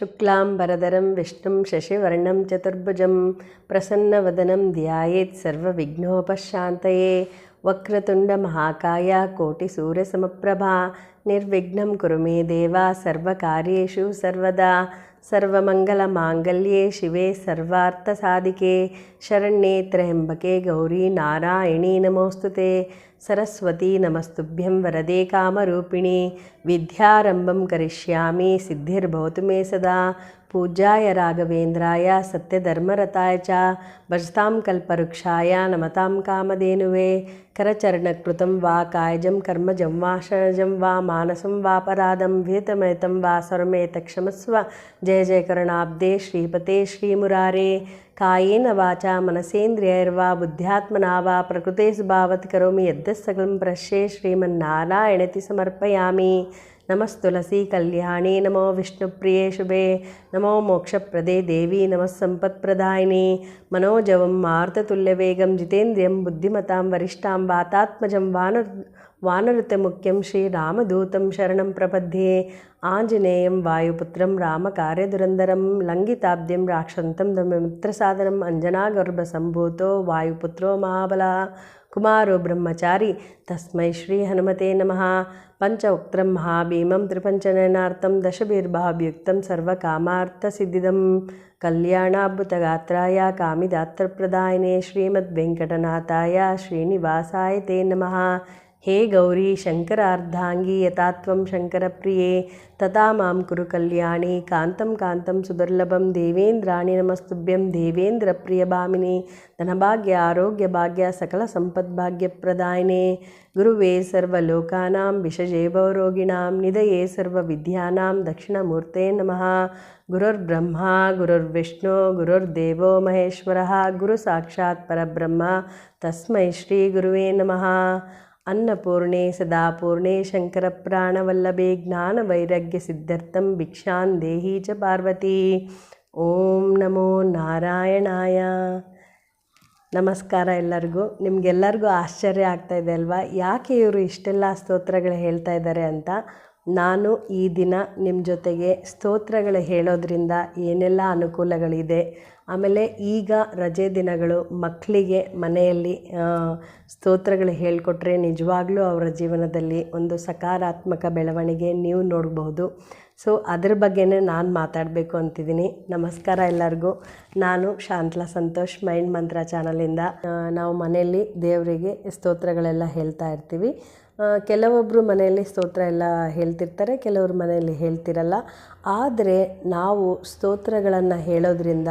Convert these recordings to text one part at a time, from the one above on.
शुक्लाम्बरधरं विष्णुं शशिवर्णं चतुर्भुजं प्रसन्नवदनं ध्यायेत् सर्वविघ्नोपशान्तये। वक्रतुण्डमहाकाय कोटिसूर्यसमप्रभा निर्विघ्नं कुरु मे देव सर्वकार्येषु सर्वदा ಸರ್ವಮಂಗಲಮಾಂಗಲ್ಯೆ ಶಿವೇ ಸರ್ವಾರ್ಥಸಾಧಿಕೆ ಶರಣ್ಯೆ ತ್ರ್ಯಂಬಕೆ ಗೌರಿ ನಾರಾಯಣಿ ನಮೋಸ್ತುತೆ. ಸರಸ್ವತಿ ನಮಸ್ತುಭ್ಯಂ ವರದೆ ಕಾಮರೂಪಿಣಿ. ವಿದ್ಯಾರಂಭಂ ಕರಿಷ್ಯಾಮಿ, ಸಿದ್ಧಿರ್ಭವತು ಮೇ ಸದಾ. పూజ్యాయ రాఘవేంద్రాయ సత్యధర్మరతాయ చ భజతాం కల్పవృక్షాయ నమతాం కామధేనువే కరచరణకృతం వా కాయజం కర్మజం వా శనజం వా మానసం వాపరాధం విహితమహితం వా స్వరమేత క్షమస్వ జయ జయ కరుణాబ్దే శ్రీపతే శ్రీమురారే కాయేన వాచ మనసేంద్రియైర్వా బుద్ధ్యాత్మనా వా ప్రకృతేసు భావత్ కరోమి యద్దసకలం ప్రశ్యే శ్రీమన్నారాయణతి సమర్పయామి. నమస్తులసి కళ్యాణి నమో విష్ణుప్రియే శుభే. నమో మోక్షప్రదే దేవి నమస్సంపత్ప్రదాయిని మనోజవం మార్తతుల్యవేగం జితేంద్రియం బుద్ధిమతాం వరిష్టాం వాతాత్మజం వానరు वानरतमुख्यं श्रीरामदूतं शरणं प्रपद्ये। आञ्जनेयं वायुपुत्रं रामकार्यदुरन्दरं लङ्घिताब्द्यं राक्षन्तं दमित्रसादनम् अञ्जनागर्भसम्भूतो वायुपुत्रो महाबलः। कुमारो ब्रह्मचारी तस्मै श्रीहनुमते नमः। पञ्चवक्त्रं महाभीमं त्रिपञ्चनयनार्थं दशभिर्भाव्युक्तं सर्वकामार्थसिद्धिदं। कल्याणाद्भुतगात्राय कामिदात्रप्रदायिने श्रीमद्वेङ्कटनाथाय श्रीनिवासाय ते नमः హే గౌరీ శంకరార్ధాంగి యథాత్వం శంకరప్రియే తథా మాం కురు కళ్యాణి కాంతం కాంతం సుదుర్లభం దేవేంద్రాణి నమస్తుభ్యం దేవేంద్ర ప్రియభామిని ధనభాగ్య ఆరోగ్య భాగ్య సకల సంపద్భాగ్యప్రదాయనే గురువే సర్వలోకానాం విషజైవరోగిణాం నిధయే సర్వవిద్యానాం దక్షిణమూర్తే నమ. గురుర్బ్రహ్మ గురుర్విష్ణు గురుర్దేవో మహేశ్వర. గురు సాక్షాత్ పరబ్రహ్మ తస్మై శ్రీ గురువే నమ. अन्नपूर्णे सदापूर्णे शङ्करप्राणवल्लभे ज्ञानवैराग्यसिद्ध्यर्थं भिक्षां देही च पार्वती ಓಂ ನಮೋ ನಾರಾಯಣಾಯ ನಮಸ್ಕಾರ ಎಲ್ಲರಿಗೂ ನಿಮಗೆಲ್ಲರಿಗೂ ಆಶ್ಚರ್ಯ ಆಗ್ತಾ ಇದೆ ಅಲ್ವಾ ಯಾಕೆ ಇವರು ಇಷ್ಟೆಲ್ಲ ಸ್ತೋತ್ರಗಳು ಹೇಳ್ತಾ ಇದ್ದಾರೆ ಅಂತ ನಾನು ಈ ದಿನ ನಿಮ್ಮ ಜೊತೆಗೆ ಸ್ತೋತ್ರಗಳು ಹೇಳೋದ್ರಿಂದ ಏನೆಲ್ಲ ಅನುಕೂಲಗಳಿದೆ ಆಮೇಲೆ ಈಗ ರಜೆ ದಿನಗಳು ಮಕ್ಕಳಿಗೆ ಮನೆಯಲ್ಲಿ ಸ್ತೋತ್ರಗಳು ಹೇಳಿಕೊಟ್ರೆ ನಿಜವಾಗ್ಲೂ ಅವರ ಜೀವನದಲ್ಲಿ ಒಂದು ಸಕಾರಾತ್ಮಕ ಬೆಳವಣಿಗೆ ನೀವು ನೋಡಬಹುದು. ಸೊ ಅದ್ರ ಬಗ್ಗೆನೇ ನಾನು ಮಾತಾಡಬೇಕು ಅಂತಿದ್ದೀನಿ. ನಮಸ್ಕಾರ ಎಲ್ಲರಿಗೂ. ನಾನು ಶಾಂತಲಾ ಸಂತೋಷ್, ಮೈಂಡ್ ಮಂತ್ರ ಚಾನಲಿಂದ. ನಾವು ಮನೆಯಲ್ಲಿ ದೇವರಿಗೆ ಸ್ತೋತ್ರಗಳೆಲ್ಲ ಹೇಳ್ತಾ ಇರ್ತೀವಿ. ಕೆಲವೊಬ್ಬರು ಮನೆಯಲ್ಲಿ ಸ್ತೋತ್ರ ಎಲ್ಲ ಹೇಳ್ತಿರ್ತಾರೆ, ಕೆಲವರು ಮನೆಯಲ್ಲಿ ಹೇಳ್ತಿರಲ್ಲ. ಆದರೆ ನಾವು ಸ್ತೋತ್ರಗಳನ್ನು ಹೇಳೋದ್ರಿಂದ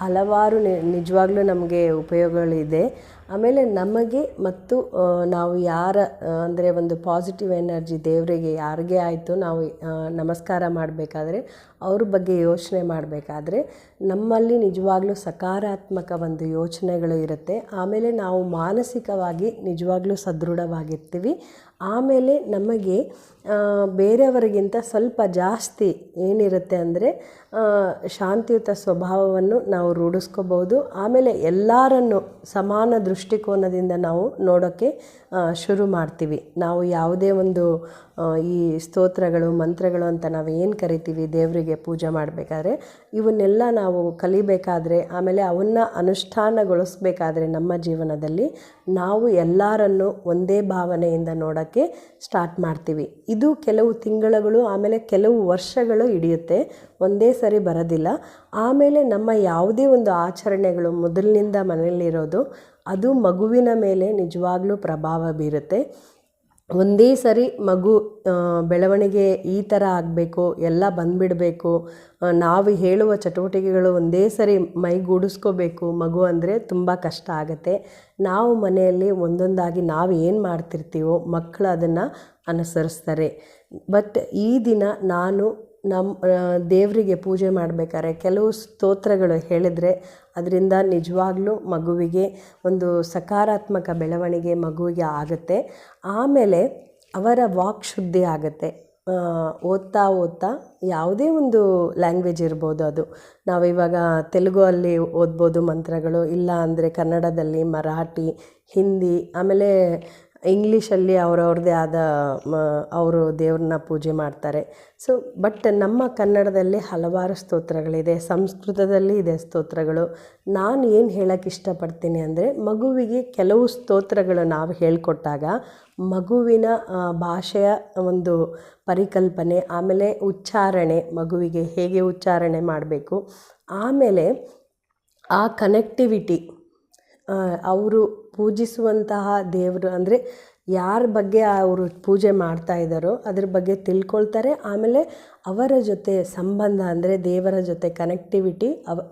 ಹಲವಾರು ನಿಜವಾಗ್ಲೂ ನಮಗೆ ಉಪಯೋಗಗಳಿದೆ. ಆಮೇಲೆ ನಮಗೆ ಮತ್ತು ನಾವು ಯಾರ ಅಂದರೆ ಒಂದು ಪಾಸಿಟಿವ್ ಎನರ್ಜಿ ದೇವರಿಗೆ ಯಾರಿಗೆ ಆಯಿತು ನಾವು ನಮಸ್ಕಾರ ಮಾಡಬೇಕಾದ್ರೆ ಅವ್ರ ಬಗ್ಗೆ ಯೋಚನೆ ಮಾಡಬೇಕಾದ್ರೆ ನಮ್ಮಲ್ಲಿ ನಿಜವಾಗ್ಲೂ ಸಕಾರಾತ್ಮಕ ಒಂದು ಯೋಚನೆಗಳು ಇರುತ್ತೆ. ಆಮೇಲೆ ನಾವು ಮಾನಸಿಕವಾಗಿ ನಿಜವಾಗ್ಲೂ ಸದೃಢವಾಗಿರ್ತೀವಿ. ಆಮೇಲೆ ನಮಗೆ ಬೇರೆಯವರಿಗಿಂತ ಸ್ವಲ್ಪ ಜಾಸ್ತಿ ಏನಿರುತ್ತೆ ಅಂದರೆ ಶಾಂತಿಯುತ ಸ್ವಭಾವವನ್ನು ನಾವು ರೂಢಿಸ್ಕೋಬೋದು ಆಮೇಲೆ ಎಲ್ಲರನ್ನು ಸಮಾನ ದೃಷ್ಟಿಕೋನದಿಂದ ನಾವು ನೋಡೋಕ್ಕೆ ಶುರು ಮಾಡ್ತೀವಿ. ನಾವು ಯಾವುದೇ ಒಂದು ಈ ಸ್ತೋತ್ರಗಳು, ಮಂತ್ರಗಳು ಅಂತ ನಾವು ಏನು ಕರಿತೀವಿ ದೇವರಿಗೆ ಪೂಜೆ ಮಾಡಬೇಕಾದ್ರೆ, ಇವನ್ನೆಲ್ಲ ನಾವು ಕಲಿಬೇಕಾದ್ರೆ, ಆಮೇಲೆ ಅವನ್ನ ಅನುಷ್ಠಾನಗೊಳಿಸ್ಬೇಕಾದ್ರೆ ನಮ್ಮ ಜೀವನದಲ್ಲಿ ನಾವು ಎಲ್ಲರನ್ನು ಒಂದೇ ಭಾವನೆಯಿಂದ ನೋಡೋಕ್ಕೆ ಸ್ಟಾರ್ಟ್ ಮಾಡ್ತೀವಿ. ಇದು ಕೆಲವು ತಿಂಗಳುಗಳು, ಆಮೇಲೆ ಕೆಲವು ವರ್ಷಗಳು ಹಿಡಿಯುತ್ತೆ. ಒಂದೇ ಸರಿ ಬರೋದಿಲ್ಲ. ಆಮೇಲೆ ನಮ್ಮ ಯಾವುದೇ ಒಂದು ಆಚರಣೆಗಳು, ಮೊದಲಿನಿಂದ ಮನೆಯಲ್ಲಿರೋದು ಅದು ಮಗುವಿನ ಮೇಲೆ ನಿಜವಾಗ್ಲೂ ಪ್ರಭಾವ ಬೀರುತ್ತೆ. ಒಂದೇ ಸರಿ ಮಗು ಬೆಳವಣಿಗೆ ಈ ಥರ ಆಗಬೇಕು, ಎಲ್ಲ ಬಂದುಬಿಡಬೇಕು ನಾವು ಹೇಳುವ ಚಟುವಟಿಕೆಗಳು ಒಂದೇ ಸರಿ ಮೈಗೂಡಿಸ್ಕೋಬೇಕು ಮಗು ಅಂದರೆ ತುಂಬ ಕಷ್ಟ ಆಗುತ್ತೆ. ನಾವು ಮನೆಯಲ್ಲಿ ಒಂದೊಂದಾಗಿ ನಾವು ಏನು ಮಾಡ್ತಿರ್ತೀವೋ ಮಕ್ಕಳು ಅದನ್ನು ಅನುಸರಿಸ್ತಾರೆ. ಬಟ್ ಈ ದಿನ ನಾನು ನಮ್ಮ ದೇವರಿಗೆ ಪೂಜೆ ಮಾಡಬೇಕಾದ್ರೆ ಕೆಲವು ಸ್ತೋತ್ರಗಳು ಹೇಳಿದರೆ ಅದರಿಂದ ನಿಜವಾಗ್ಲೂ ಮಗುವಿಗೆ ಒಂದು ಸಕಾರಾತ್ಮಕ ಬೆಳವಣಿಗೆ ಮಗುವಿಗೆ ಆಗುತ್ತೆ. ಆಮೇಲೆ ಅವರ ವಾಕ್ ಶುದ್ಧಿ ಆಗುತ್ತೆ. ಓದ್ತಾ ಓದ್ತಾ ಯಾವುದೇ ಒಂದು ಲ್ಯಾಂಗ್ವೇಜ್ ಇರ್ಬೋದು ಅದು. ನಾವು ಇವಾಗ ತೆಲುಗು ಅಲ್ಲಿ ಓದ್ಬೋದು ಮಂತ್ರಗಳು, ಇಲ್ಲ ಅಂದರೆ ಕನ್ನಡದಲ್ಲಿ ಮರಾಠಿ, ಹಿಂದಿ, ಆಮೇಲೆ ಇಂಗ್ಲೀಷಲ್ಲಿ ಅವ್ರವ್ರದ್ದೇ ಆದ, ಮ, ಅವರು ದೇವ್ರನ್ನ ಪೂಜೆ ಮಾಡ್ತಾರೆ. ಸೊ ಬಟ್ ನಮ್ಮ ಕನ್ನಡದಲ್ಲಿ ಹಲವಾರು ಸ್ತೋತ್ರಗಳಿದೆ, ಸಂಸ್ಕೃತದಲ್ಲಿ ಇದೆ ಸ್ತೋತ್ರಗಳು. ನಾನು ಏನು ಹೇಳಕ್ಕೆ ಇಷ್ಟಪಡ್ತೀನಿ ಅಂದರೆ, ಮಗುವಿಗೆ ಕೆಲವು ಸ್ತೋತ್ರಗಳು ನಾವು ಹೇಳಿಕೊಟ್ಟಾಗ, ಮಗುವಿನ ಭಾಷೆಯ ಒಂದು ಪರಿಕಲ್ಪನೆ, ಆಮೇಲೆ ಉಚ್ಚಾರಣೆ, ಮಗುವಿಗೆ ಹೇಗೆ ಉಚ್ಚಾರಣೆ ಮಾಡಬೇಕು, ಆಮೇಲೆ ಆ ಕನೆಕ್ಟಿವಿಟಿ ಅವರು ಪೂಜಿಸುವಂತಹ ದೇವರು ಅಂದರೆ ಯಾರ ಬಗ್ಗೆ ಅವರು ಪೂಜೆ ಮಾಡ್ತಾ ಇದ್ದಾರೋ ಅದ್ರ ಬಗ್ಗೆ ತಿಳ್ಕೊಳ್ತಾರೆ. ಆಮೇಲೆ ಅವರ ಜೊತೆ ಸಂಬಂಧ ಅಂದರೆ ದೇವರ ಜೊತೆ ಕನೆಕ್ಟಿವಿಟಿ ಅವ್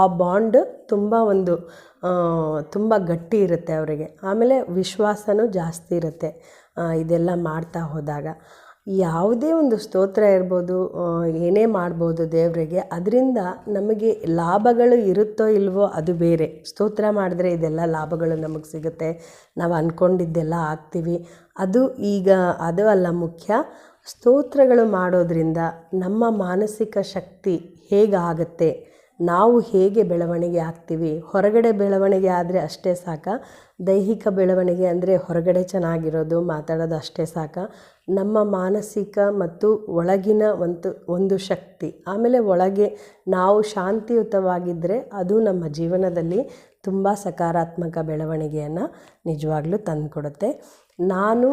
ಆ ಬಾಂಡ್ ತುಂಬ ಒಂದು ತುಂಬ ಗಟ್ಟಿ ಇರುತ್ತೆ ಅವರಿಗೆ. ಆಮೇಲೆ ವಿಶ್ವಾಸನೂ ಜಾಸ್ತಿ ಇರುತ್ತೆ ಇದೆಲ್ಲ ಮಾಡ್ತಾ ಹೋದಾಗ. ಯಾವುದೇ ಒಂದು ಸ್ತೋತ್ರ ಇರ್ಬೋದು ಏನೇ ಮಾಡ್ಬೋದು ದೇವರಿಗೆ, ಅದರಿಂದ ನಮಗೆ ಲಾಭಗಳು ಇರುತ್ತೋ ಇಲ್ವೋ ಅದು ಬೇರೆ. ಸ್ತೋತ್ರ ಮಾಡಿದ್ರೆ ಇದೆಲ್ಲ ಲಾಭಗಳು ನಮಗೆ ಸಿಗುತ್ತೆ. ನಾವು ಅಂದ್ಕೊಂಡಿದ್ದೆಲ್ಲ ಆಗ್ತೀವಿ. ಅದು ಈಗ, ಅದು ಅಲ್ಲ ಮುಖ್ಯ. ಸ್ತೋತ್ರಗಳು ಮಾಡೋದರಿಂದ ನಮ್ಮ ಮಾನಸಿಕ ಶಕ್ತಿ ಹೇಗಾಗುತ್ತೆ? ನಾವು ಹೇಗೆ ಬೆಳವಣಿಗೆ ಆಗ್ತೀವಿ? ಹೊರಗಡೆ ಬೆಳವಣಿಗೆ ಆದರೆ ಅಷ್ಟೇ ಸಾಕ. ದೈಹಿಕ ಬೆಳವಣಿಗೆ ಅಂದರೆ ಹೊರಗಡೆ ಚೆನ್ನಾಗಿರೋದು, ಮಾತಾಡೋದು ಅಷ್ಟೇ ಸಾಕ. ನಮ್ಮ ಮಾನಸಿಕ ಮತ್ತು ಒಳಗಿನ ಒಂದು ಒಂದು ಶಕ್ತಿ. ಆಮೇಲೆ ಒಳಗೆ ನಾವು ಶಾಂತಿಯುತವಾಗಿದ್ದರೆ ಅದು ನಮ್ಮ ಜೀವನದಲ್ಲಿ ತುಂಬ ಸಕಾರಾತ್ಮಕ ಬೆಳವಣಿಗೆಯನ್ನು ನಿಜವಾಗ್ಲೂ ತಂದುಕೊಡುತ್ತೆ. ನಾನು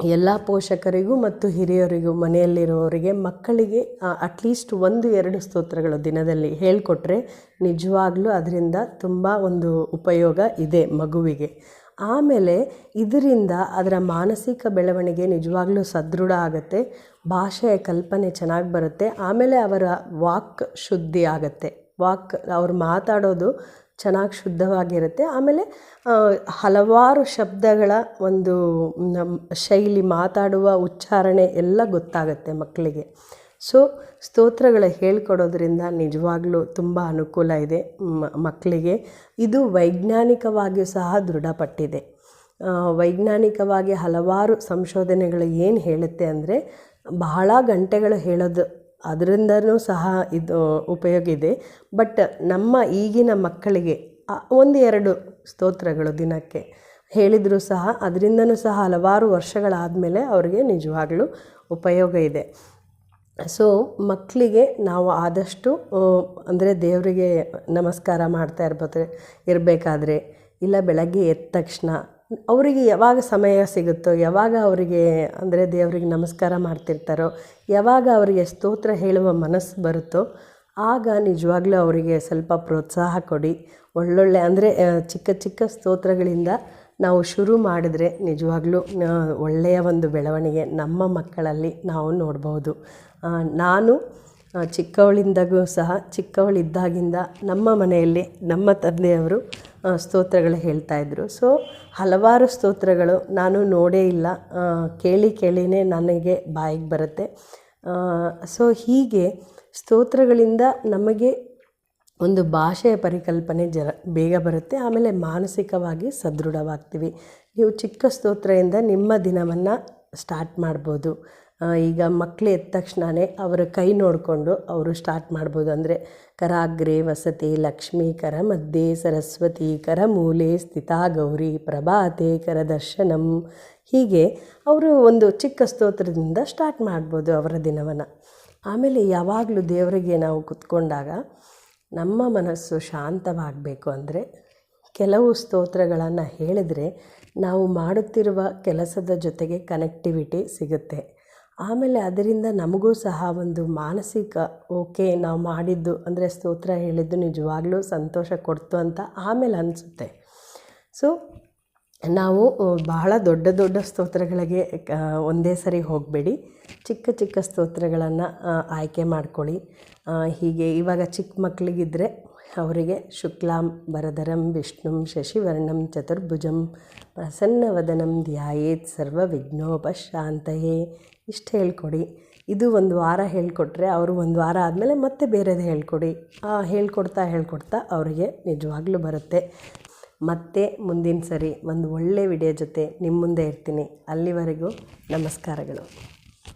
ಎಲ್ಲ ಪೋಷಕರಿಗೂ ಮತ್ತು ಹಿರಿಯರಿಗೂ ಮನೆಯಲ್ಲಿರುವವರಿಗೆ ಮಕ್ಕಳಿಗೆ ಅಟ್ಲೀಸ್ಟ್ ಒಂದು ಎರಡು ಸ್ತೋತ್ರಗಳು ದಿನದಲ್ಲಿ ಹೇಳಿಕೊಟ್ರೆ ನಿಜವಾಗ್ಲೂ ಅದರಿಂದ ತುಂಬ ಒಂದು ಉಪಯೋಗ ಇದೆ ಮಗುವಿಗೆ. ಆಮೇಲೆ ಇದರಿಂದ ಅದರ ಮಾನಸಿಕ ಬೆಳವಣಿಗೆ ನಿಜವಾಗ್ಲೂ ಸದೃಢ ಆಗುತ್ತೆ, ಭಾಷೆಯ ಕಲ್ಪನೆ ಚೆನ್ನಾಗಿ ಬರುತ್ತೆ, ಆಮೇಲೆ ಅವರ ವಾಕ್ ಶುದ್ಧಿ ಆಗುತ್ತೆ. ವಾಕ್, ಅವ್ರು ಮಾತಾಡೋದು ಚೆನ್ನಾಗಿ ಶುದ್ಧವಾಗಿರುತ್ತೆ. ಆಮೇಲೆ ಹಲವಾರು ಶಬ್ದಗಳ ಒಂದು ನಮ್ಮ ಶೈಲಿ ಮಾತಾಡುವ ಉಚ್ಚಾರಣೆ ಎಲ್ಲ ಗೊತ್ತಾಗುತ್ತೆ ಮಕ್ಕಳಿಗೆ ಸೊ, ಸ್ತೋತ್ರಗಳ ಹೇಳ್ಕೊಡೋದ್ರಿಂದ ನಿಜವಾಗ್ಲೂ ತುಂಬ ಅನುಕೂಲ ಇದೆ ಮಕ್ಕಳಿಗೆ ಇದು ವೈಜ್ಞಾನಿಕವಾಗಿಯೂ ಸಹ ದೃಢಪಟ್ಟಿದೆ. ವೈಜ್ಞಾನಿಕವಾಗಿ ಹಲವಾರು ಸಂಶೋಧನೆಗಳು ಏನು ಹೇಳುತ್ತೆ ಅಂದರೆ, ಬಹಳ ಗಂಟೆಗಳು ಹೇಳೋದು ಅದರಿಂದನೂ ಸಹ ಇದು ಉಪಯೋಗ ಇದೆ. ಬಟ್ ನಮ್ಮ ಈಗಿನ ಮಕ್ಕಳಿಗೆ ಒಂದು ಎರಡು ಸ್ತೋತ್ರಗಳು ದಿನಕ್ಕೆ ಹೇಳಿದರೂ ಸಹ ಅದರಿಂದನೂ ಸಹ ಹಲವಾರು ವರ್ಷಗಳಾದಮೇಲೆ ಅವರಿಗೆ ನಿಜವಾಗ್ಲೂ ಉಪಯೋಗ ಇದೆ. ಸೊ, ಮಕ್ಕಳಿಗೆ ನಾವು ಆದಷ್ಟು ಅಂದರೆ ದೇವರಿಗೆ ನಮಸ್ಕಾರ ಮಾಡ್ತಾ ಇರ್ಬೋದು ಇರಬೇಕಾದ್ರೆ, ಇಲ್ಲ ಬೆಳಗ್ಗೆ ಎದ್ದ ತಕ್ಷಣ ಅವರಿಗೆ ಯಾವಾಗ ಸಮಯ ಸಿಗುತ್ತೋ, ಯಾವಾಗ ಅವರಿಗೆ, ಅಂದರೆ ದೇವರಿಗೆ ನಮಸ್ಕಾರ ಮಾಡ್ತಿರ್ತಾರೋ, ಯಾವಾಗ ಅವರಿಗೆ ಸ್ತೋತ್ರ ಹೇಳುವ ಮನಸ್ಸು ಬರುತ್ತೋ, ಆಗ ನಿಜವಾಗ್ಲೂ ಅವರಿಗೆ ಸ್ವಲ್ಪ ಪ್ರೋತ್ಸಾಹ ಕೊಡಿ. ಒಳ್ಳೊಳ್ಳೆ, ಅಂದರೆ ಚಿಕ್ಕ ಚಿಕ್ಕ ಸ್ತೋತ್ರಗಳಿಂದ ನಾವು ಶುರು ಮಾಡಿದರೆ ನಿಜವಾಗ್ಲೂ ಒಳ್ಳೆಯ ಒಂದು ಬೆಳವಣಿಗೆ ನಮ್ಮ ಮಕ್ಕಳಲ್ಲಿ ನಾವು ನೋಡ್ಬೋದು ನಾನು ಚಿಕ್ಕವಳಿಂದಗೂ ಸಹ, ಚಿಕ್ಕವಳಿದ್ದಾಗಿಂದ ನಮ್ಮ ಮನೆಯಲ್ಲಿ ನಮ್ಮ ತಂದೆಯವರು ಸ್ತೋತ್ರಗಳು ಹೇಳ್ತಾ ಹೇಳ್ತಾಯಿದ್ರು ಸೊ ಹಲವಾರು ಸ್ತೋತ್ರಗಳು ನಾನು ನೋಡೇ ಇಲ್ಲ. ಕೇಳಿ ಕೇಳಿನೇ ನನಗೆ ಬಾಯಿಗೆ ಬರುತ್ತೆ. ಸೊ ಹೀಗೆ ಸ್ತೋತ್ರಗಳಿಂದ ನಮಗೆ ಒಂದು ಭಾಷೆಯ ಪರಿಕಲ್ಪನೆ ಜರ ಬೇಗ ಬರುತ್ತೆ. ಆಮೇಲೆ ಮಾನಸಿಕವಾಗಿ ಸದೃಢವಾಗ್ತೀವಿ. ನೀವು ಚಿಕ್ಕ ಸ್ತೋತ್ರದಿಂದ ನಿಮ್ಮ ದಿನವನ್ನು ಸ್ಟಾರ್ಟ್ ಮಾಡ್ಬೋದು. ಈಗ ಮಕ್ಕಳು ಎದ್ದ ತಕ್ಷಣವೇ ಅವರ ಕೈ ನೋಡಿಕೊಂಡು ಅವರು ಸ್ಟಾರ್ಟ್ ಮಾಡ್ಬೋದು. ಅಂದರೆ ಕರಾಗ್ರೆ, ವಸತಿ, ಲಕ್ಷ್ಮೀ ಕರ ಮಧ್ಯೆ ಸರಸ್ವತಿ ಕರ ಮೂಲೆ ಸ್ಥಿತಾ, ಗೌರಿ, ಪ್ರಭಾತೆ ಕರ ದರ್ಶನಂ ಹೀಗೆ ಅವರು ಒಂದು ಚಿಕ್ಕ ಸ್ತೋತ್ರದಿಂದ ಸ್ಟಾರ್ಟ್ ಮಾಡ್ಬೋದು ಅವರ ದಿನವನ್ನು. ಆಮೇಲೆ ಯಾವಾಗಲೂ ದೇವರಿಗೆ ನಾವು ಕುತ್ಕೊಂಡಾಗ ನಮ್ಮ ಮನಸ್ಸು ಶಾಂತವಾಗಬೇಕು ಅಂದರೆ ಕೆಲವು ಸ್ತೋತ್ರಗಳನ್ನು ಹೇಳಿದರೆ ನಾವು ಮಾಡುತ್ತಿರುವ ಕೆಲಸದ ಜೊತೆಗೆ ಕನೆಕ್ಟಿವಿಟಿ ಸಿಗುತ್ತೆ. ಆಮೇಲೆ ಅದರಿಂದ ನಮಗೂ ಸಹ ಒಂದು ಮಾನಸಿಕ ಓಕೆ ನಾವು ಮಾಡಿದ್ದು ಅಂದರೆ ಸ್ತೋತ್ರ ಹೇಳಿದ್ದು ನಿಜವಾಗ್ಲೂ ಸಂತೋಷ ಕೊಡ್ತು ಅಂತ ಆಮೇಲೆ ಅನಿಸುತ್ತೆ. ಸೊ ನಾವು ಬಹಳ ದೊಡ್ಡ ದೊಡ್ಡ ಸ್ತೋತ್ರಗಳಿಗೆ ಒಂದೇ ಸರಿ ಹೋಗಬೇಡಿ. ಚಿಕ್ಕ ಚಿಕ್ಕ ಸ್ತೋತ್ರಗಳನ್ನು ಆಯ್ಕೆ ಮಾಡ್ಕೊಳ್ಳಿ. ಹೀಗೆ ಇವಾಗ ಚಿಕ್ಕ ಮಕ್ಕಳಿಗಿದ್ದರೆ ಅವರಿಗೆ ಶುಕ್ಲಾಂ, ವರದರಂ, ವಿಷ್ಣುಂ, ಶಶಿವರ್ಣಂ, ಚತುರ್ಭುಜಂ, ಪ್ರಸನ್ನವದನಂ, ಧ್ಯಾಯೇತ್ ಸರ್ವ ವಿಘ್ನೋಪಶಾಂತಯೇ ಇಷ್ಟು ಹೇಳ್ಕೊಡಿ. ಇದು ಒಂದು ವಾರ ಹೇಳಿಕೊಟ್ರೆ ಅವರು ಒಂದು ವಾರ ಆದಮೇಲೆ ಮತ್ತೆ ಬೇರೆದು ಹೇಳ್ಕೊಡಿ. ಹೇಳ್ಕೊಡ್ತಾ ಹೇಳ್ಕೊಡ್ತಾ ಅವರಿಗೆ ನಿಜವಾಗ್ಲೂ ಬರುತ್ತೆ. ಮತ್ತೆ ಮುಂದಿನ ಸರಿ ಒಂದು ಒಳ್ಳೆಯ ವಿಡಿಯೋ ಜೊತೆ ನಿಮ್ಮ ಮುಂದೆ ಇರ್ತೀನಿ. ಅಲ್ಲಿವರೆಗೂ ನಮಸ್ಕಾರಗಳು.